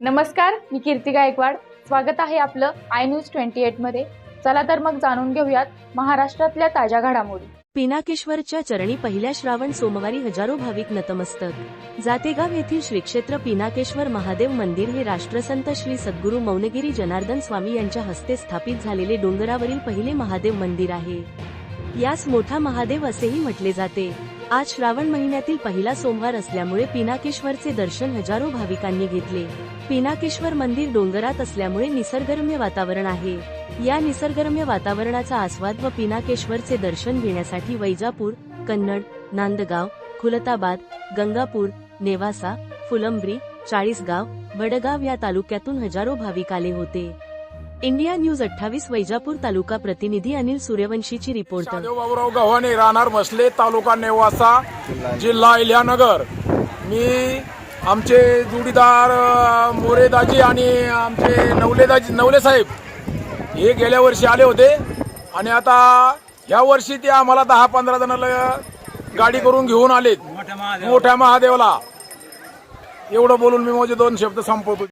नमस्कार मी कीर्ती गायकवाड. स्वागत आहे आपलं आय न्यूज ट्वेंटी एटमध्ये चला तर मग जाणून घेऊयात महाराष्ट्रातल्या ताज्या घडामोडी. पिनाकेश्वरच्या चरणी पहिल्या श्रावण सोमवारी हजारो भाविक नतमस्तक. जातेगाव येथील श्री क्षेत्र पिनाकेश्वर महादेव मंदिर हे राष्ट्रसंत श्री सद्गुरू मौनगिरी जनार्दन स्वामी यांच्या हस्ते स्थापित झालेले डोंगरावरील पहिले महादेव मंदिर आहे. यास मोठा महादेव असेही म्हटले जाते. आज श्रावण महिन्यातील पहिला सोमवार असल्यामुळे पिनाकेश्वरचे दर्शन हजारो भाविकांनी घेतले. पिनाकेश्वर मंदिर डोंगरात असल्यामुळे निसर्गरम्य वातावरण आहे. या निसर्गरम्य वातावरणाचा आस्वाद व पिनाकेश्वरचे दर्शन घेण्यासाठी वैजापूर कन्नड नांदगाव खुलताबाद गंगापूर नेवासा फुलंब्री चाळीसगाव वडगाव या तालुक्यातून हजारो भाविक आले होते. इंडिया न्यूज अठ्ठावीस वैजापूर तालुका प्रतिनिधी अनिल सूर्यवंशीची रिपोर्ट. बाबूराव गव्हाणे राहणार मसले तालुका नेवासा जिल्हा इल्यानगर मी आमचे जोडीदार मोरेदाजी आणि आमचे नवलेदाजी नवले साहेब हे गेल्या वर्षी आले होते. आणि आता ह्या वर्षी ते आम्हाला दहा पंधरा जणांना गाडी करून घेऊन आलेत. मोठ्या महादेवला. एवढं बोलून मी माझे दोन शब्द संपवतो.